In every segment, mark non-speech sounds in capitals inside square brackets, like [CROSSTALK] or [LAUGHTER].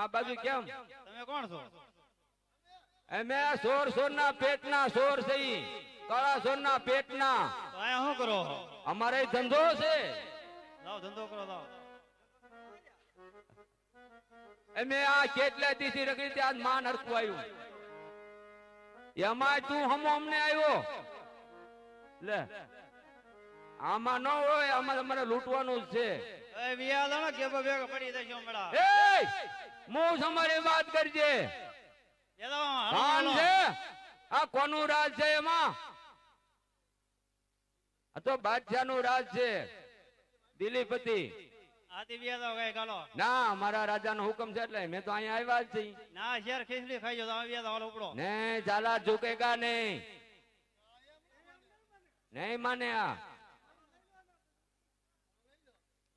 આ બાજુ કેમ? તમે કોણ છો? અમે સોર સોર ના પેટના સોર છે. કાળા સોર ના પેટ ના અહીંયા શું કરો અમારે ધંધો છે. ધંધો કરો અમે આ કેટલા દીથી રખડી ત્યાં માન હરકું આવ્યું. એમાં તું હમો અમને આવ્યો. લે. આમાં ન હોય આમાં તમારે લૂંટવાનું જ છે. એ વિયા તમે કે ભેગા પડી જશો મેળા એ હું સમારે વાત કરજે. હાલો. છે. આ કોનું રાજ છે એમાં? આ તો બાદશાહનું રાજ છે. દિલીપતિ. ના મારા રાજા નો હુકમ છે એટલે મેં તો અહીંયા આવ્યા જ ના શેર ખીચડી ખાઈ જાઓ તમે વિયા જાઓ હાલો ઉપડો. ને ઝાલા ઝુકેગા નહીં. નહીં માને આ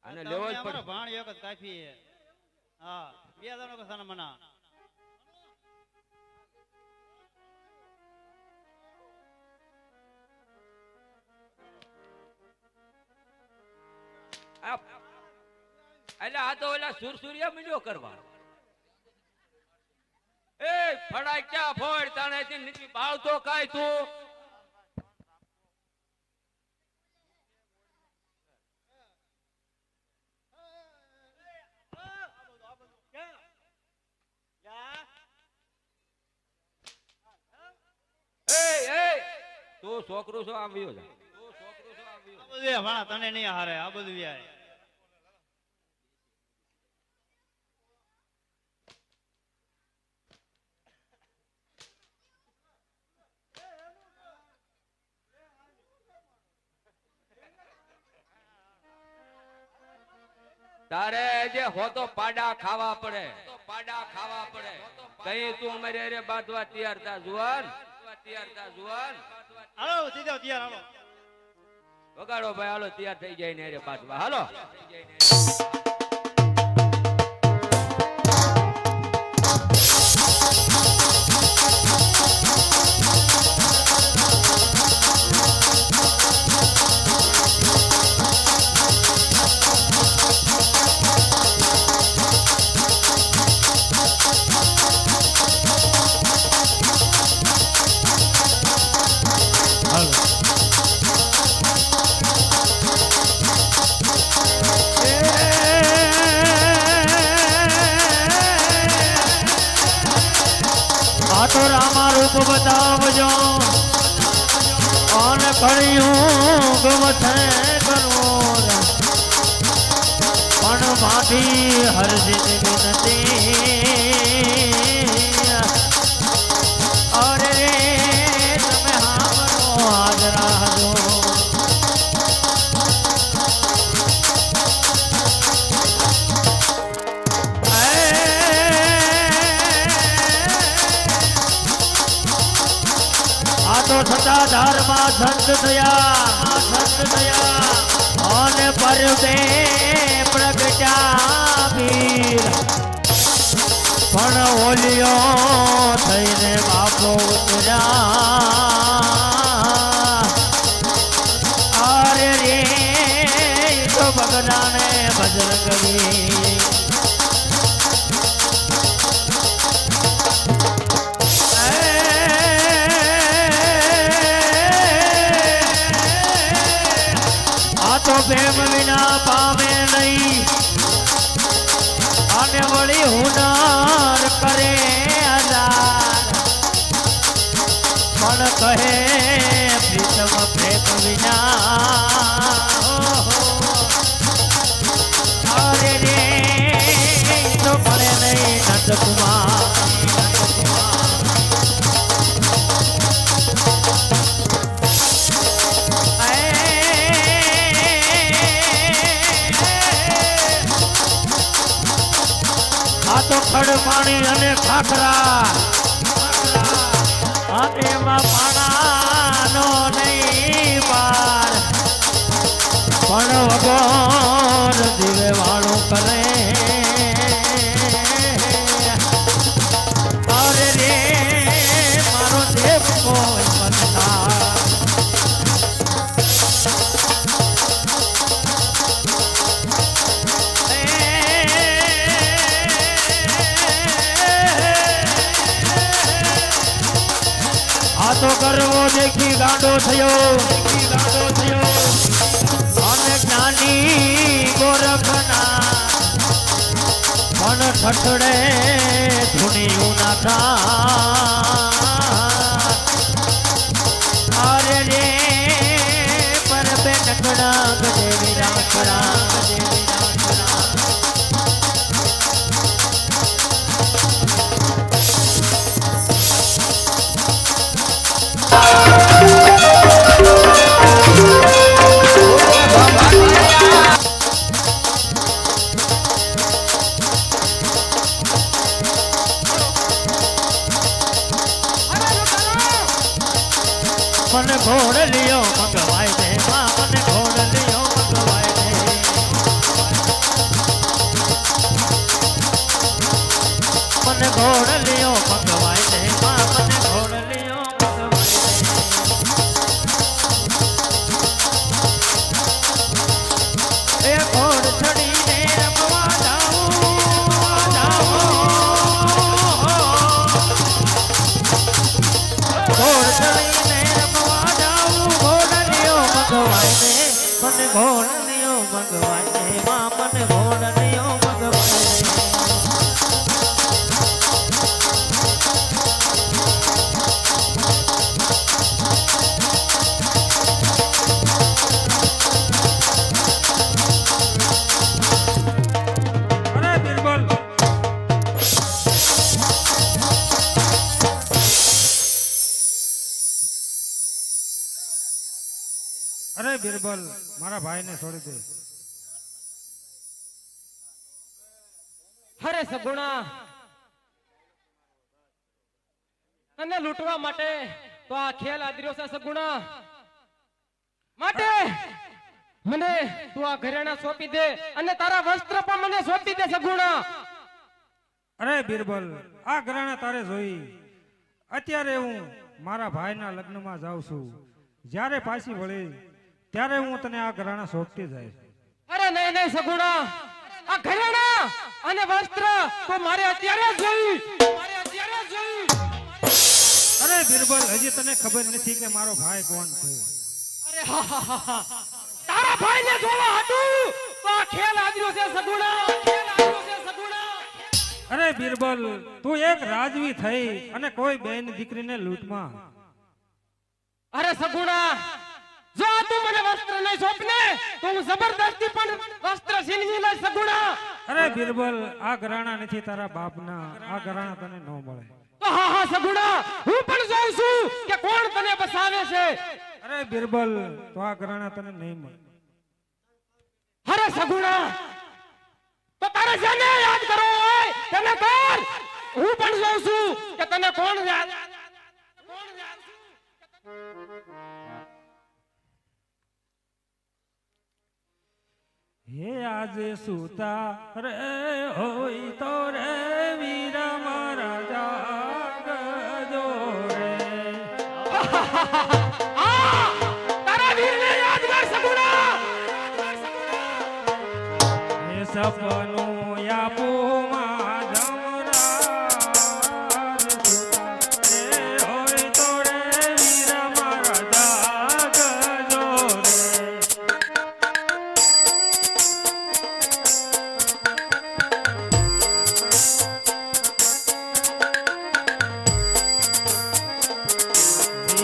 અને લેવો જ પડે ભાણ એક જ કાફી છે. હા બે જાઓ કે સાના મના એટલે આ તો ઓલા સુરસુરિયા મીંડો કરવા એ ફડાય ક્યાં ફોડ તાણે નીચે ભાવ તો કાય તું એ એ તું છોકરું છો આવ્યો છે? તું ભાણા તને નહીં હારે આ બધું વ્યાય. તારે જે હોતો પાડા ખાવા પડે પાડા ખાવા પડે. કઈ તું અમારે બાંધવા તૈયાર થા જુવાન તૈયાર થા જુવાન. હાલો સીધો તૈયાર હાલો. વગાડો ભાઈ હાલો તૈયાર થઈ જાય ને રે પાછવા હાલો. આ બતાવજો અન કળિયું ગમથે કરવો. પણ માથી હરજિત વિનતી. અરે રે તમે હામરો હાજ તો સદાધારમાં સંત થયા સંત થયા. અને પરવે પ્રગટ્યા વીર. પણ ઓલિયો થઈને બાપો ઉતર્યા. અરે રે તો ભગવાને ભજન કરી. પ્રેમ વિના પામે નહીં. અને વળી હુનાર કરે હજાર પણ કહે, પ્રીતમ, પ્રેમ વિના. અરે રે, તો પડે નહીં નંદકુમાર ખડ અને ખાખરા. એમાં પાણાનો નહીં પાર. પણ વગર દીવે વાળું કરે ગાંડો થયો. ગાંડો થયો અને જ્ઞાની ગોરખના મન ઠઠડે ધૂણિયું નાખા અરે રે, પર બે નકડા ગજે વિરાખડા ગજે વિરાખડા મને ઘોડ લિયો મંગવાય દે માં મને ઘોડ લિયો મંગવાય દે. મને ઘોડ મને ભગવાન દે મને અરે મારા ભાઈને છોડી દે. હરે સગુણા. અને લૂંટવા માટે તો આ ખેલ આદર્યો છે સગુણા. માટે મને તું આ ઘરેણા સોંપી દે અને તારા વસ્ત્ર પણ મને સોંપી દે સગુણા. અરે બિરબલ આ ઘરેણા તારે જોઈ. અત્યારે હું મારા ભાઈના લગ્નમાં જાઉં છું. જ્યારે પાછી વળી ત્યારે હું તને આ ઘરાણા સોંપતી જાય અરે નહીં નહીં સગુણા. આ ઘરાણા અને વસ્ત્ર તો મારે અત્યારે જ જોઈ મારે અત્યારે જ જોઈ અરે બિરબલ હજી તને ખબર નથી કે મારો ભાઈ કોણ છે. અરે હા હા હા તારા ભાઈને જોવા હતું? તો આ ખેલ આદર્યો છે સગુણા. ખેલ આદર્યો છે સગુણા. અરે બિરબલ તું એક રાજવી થઈ અને કોઈ બેન દીકરીને લૂંટમાં. અરે સગુણા જો આ તું મને વસ્ત્ર નહીં સોંપને તો હું જબરદસ્તી પણ વસ્ત્ર છીનવી લઈ સગુણા. અરે બિરબલ આ ઘરાણા નથી તારા બાપના. આ ઘરાણા તને ન મળે. તો હા હા સગુણા હું પણ જોઉં છું કે કોણ તને બસાવે છે. અરે બિરબલ તો આ ઘરાણા તને નહીં મળે. અરે સગુણા તો તારે જેને યાદ કરવો હોય તને કર. હું પણ જોઉં છું કે તને કોણ યાદ કોણ યાદ હે આજે સુતા રે હોય તો રે વીર મારા જાગજો રે. [LAUGHS] સપનું આપો માં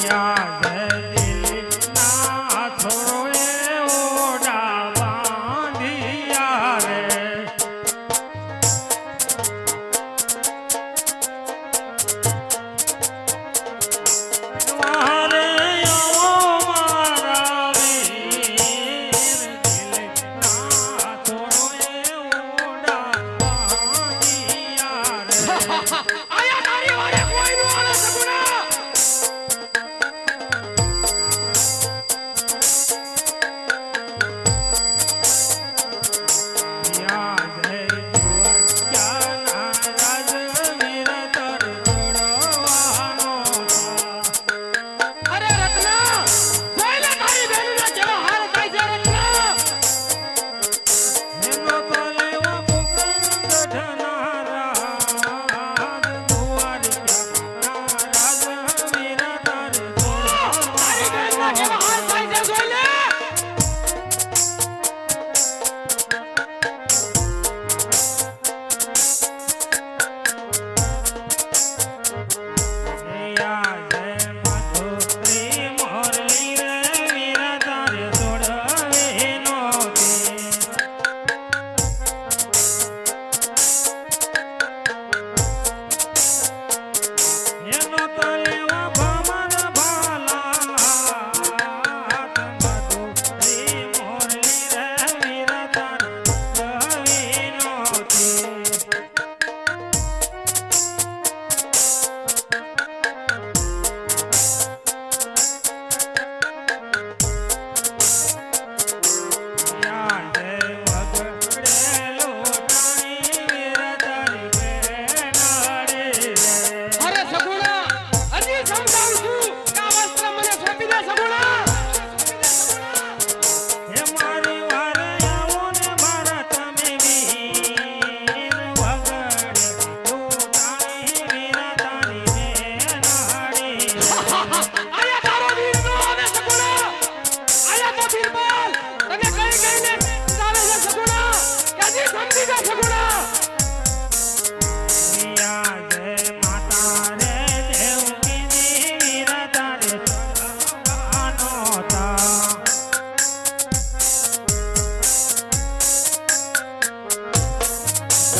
યાદ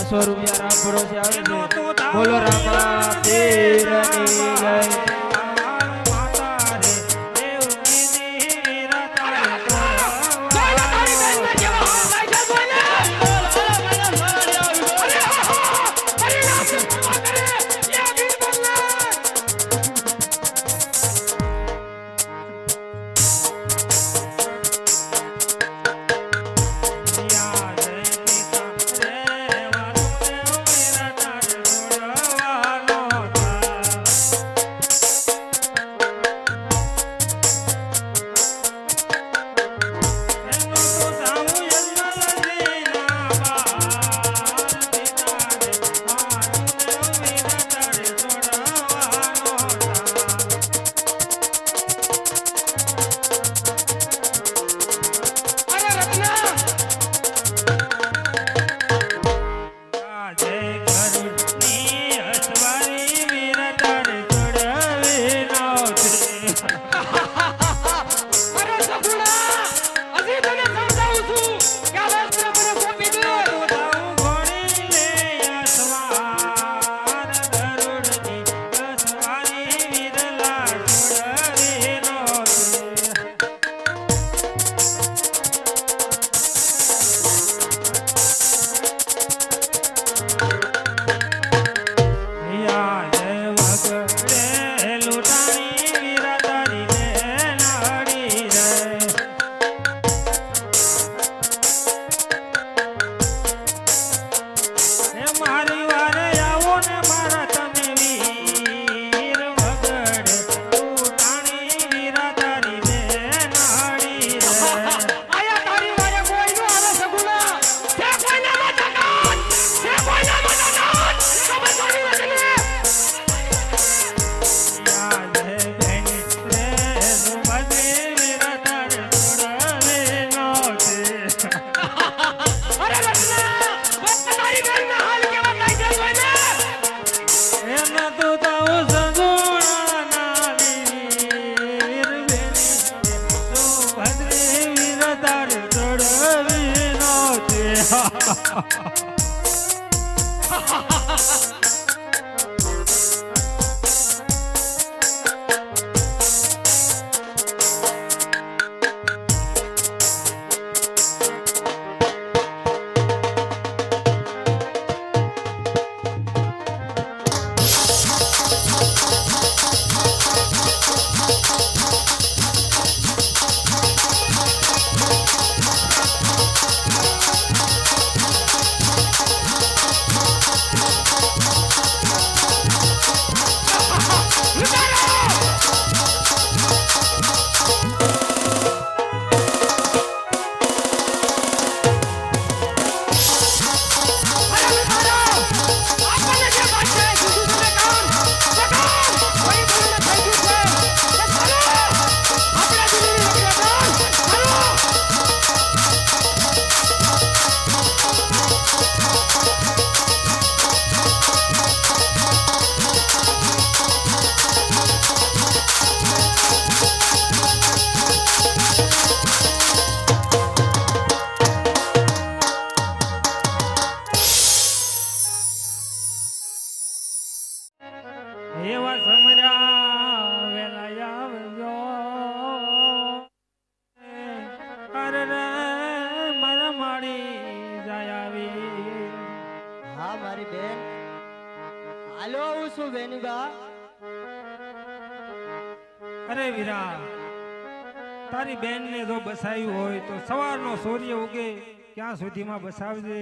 સ્વરૂપ યાર આપણો છે આવે છે બોલો Ram Ha ha ha ha! બસાયું હોય તો સવારનો સૂર્ય ઉગે ક્યાં સુધીમાં બસાવજે?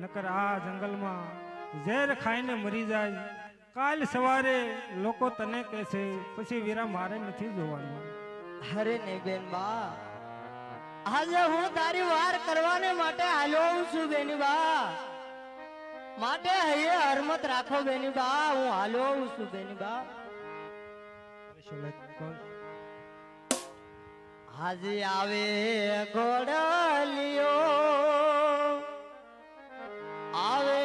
નકર આ જંગલમાં ઝેર ખાઈને મરી જાય. કાલ સવારે લોકો તને કહેશે પછી વીરા મારે નથી જોવાનું. અરે ને બેન બા આજે હું તારી વાર કરવાને માટે હાલ્યો છું બેની બા. માટે હૈયે હરમત રાખો બેની બા હું હાલ્યો છું બેની બા. હાજી આવે ઘોડલિયો. આવે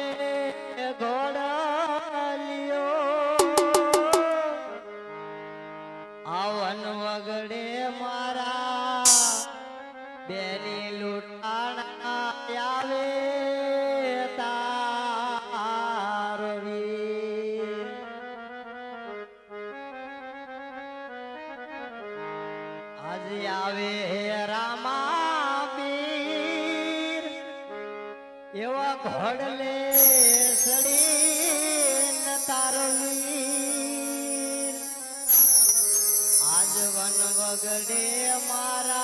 ઘોડલે સડી તારવીર. આજ વન વગડે મારા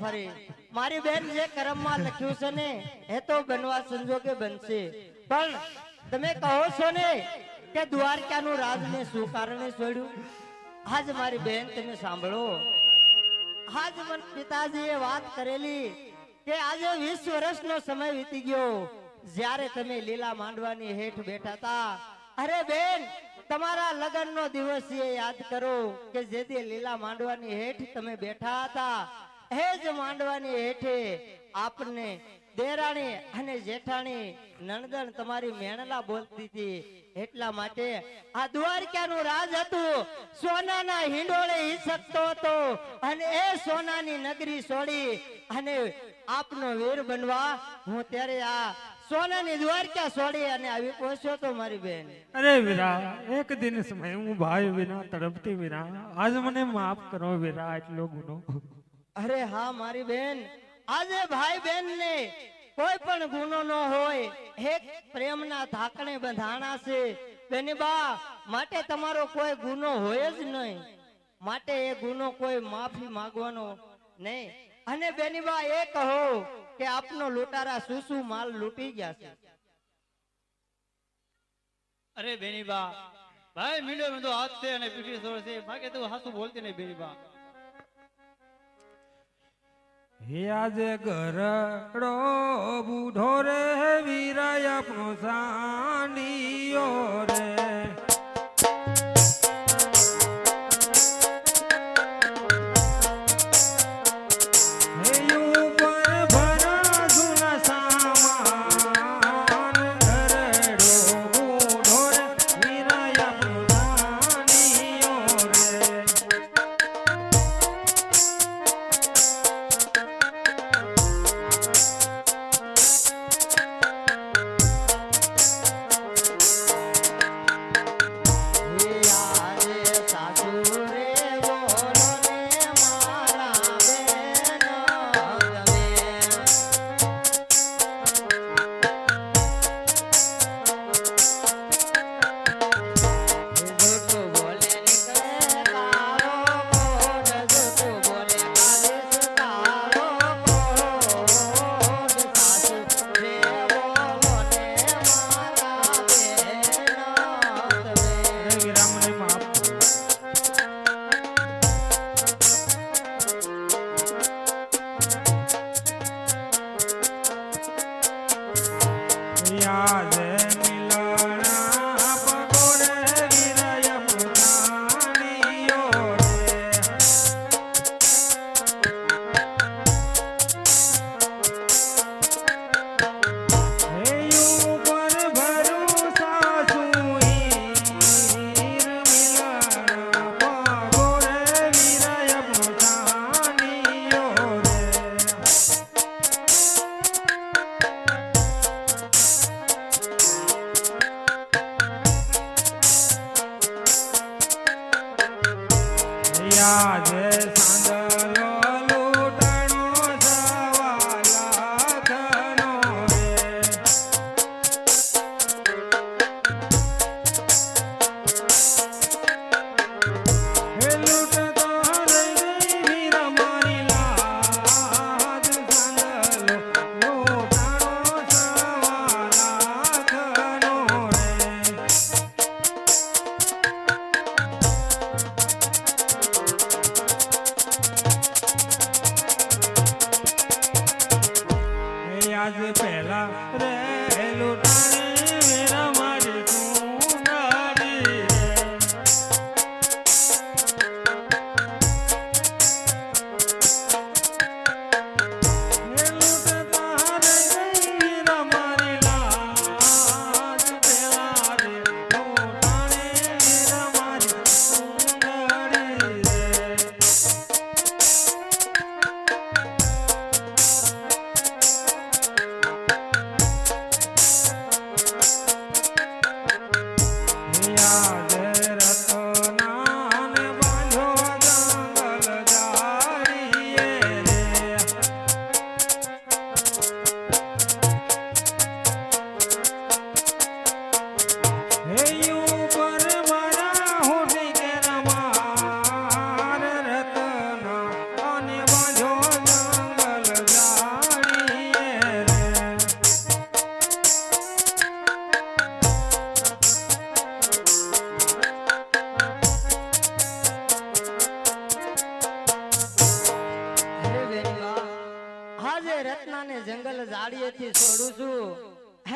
ફરે. મારી બેન જે કર્મમાં લખ્યું છે ને, એ તો બનવા સંજોગે બનશે. પણ તમે કહો છો ને કે દ્વારકાનું રાજ ને શું કારણે છોડ્યું? આજ મારી બેન તમે સાંભળો. આજ મને પિતાજીએ વાત કરેલી કે આજે વીસ વર્ષનો સમય વીતી ગયો. જ્યારે તમે લીલા માંડવાની હેઠ બેઠા હતા. અરે બેન, તમારા લગ્નનો દિવસ એ યાદ કરો કે જેથી લીલા માંડવાની હેઠ તમે બેઠા હતા. એ જ માંડવાની હેઠે આપને દેરાણી અને જેઠાણી નણદણ તમારી મેણલા બોલતી હતી. એટલા માટે આ દ્વારકાનું રાજ હતું. સોનાના હિંડોળે હિસકતો હતો અને એ સોનાની નગરી છોડી અને આપનો વીર બનવા હું ત્યારે આ સોનાની દ્વારકા છોડી અને આવી પહોંચ્યો તો મારી બેન. અરે વીરા, એક દિન સમય હું ભાઈ વિના તડપતી વીરા. આજ મને માફ કરો વીરા, એટલો ગુનો. અરે હા, મારી બેન. આજે ભાઈ બેન ને કોઈ પણ ગુનો ન હોય, એક પ્રેમના ધાકણે બંધાણા છે. બેની બા, માટે તમારો કોઈ ગુનો હોય જ નહીં. માટે એ ગુનો કોઈ માફી માંગવાનો નહીં. અને બેની બા, એ કહો કે આપનો લૂંટારા શું શું માલ લૂંટી ગયા છે? અરે બેની બા, ભાઈ મીડો મીડો હાથ છે અને પીઠી છે. બાકી તું હાસુ બોલતી નહીં બેની બા. આજે ગરડો બુઢો રે વીરાય આપણો સાંડિયો રે.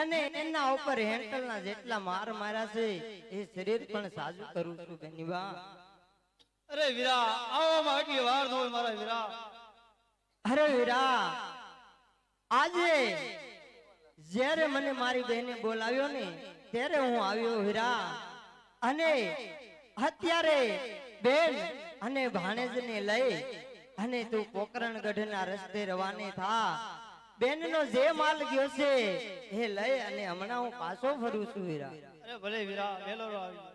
અને એના ઉપર હેન્ટલના જેટલા માર માર્યા છે એ શરીર પણ સાજુ કરું છું બેનવા અરે વીરા આવો આટલી વાર ન મારા વીરા. અરે વીરા આજે જ્યારે મને મારી બહેને બોલાવ્યો ને ત્યારે હું આવ્યો વીરા. અને અત્યારે બેન અને ભાણેજને લઈ અને તું પોકરણગઢના રસ્તે રવાને થા. બેન જે માલ ગયો છે એ લઈ અને હમણાં હું પાછો ફરું છું વીરા અરે ભલે વીરા વેલો આવી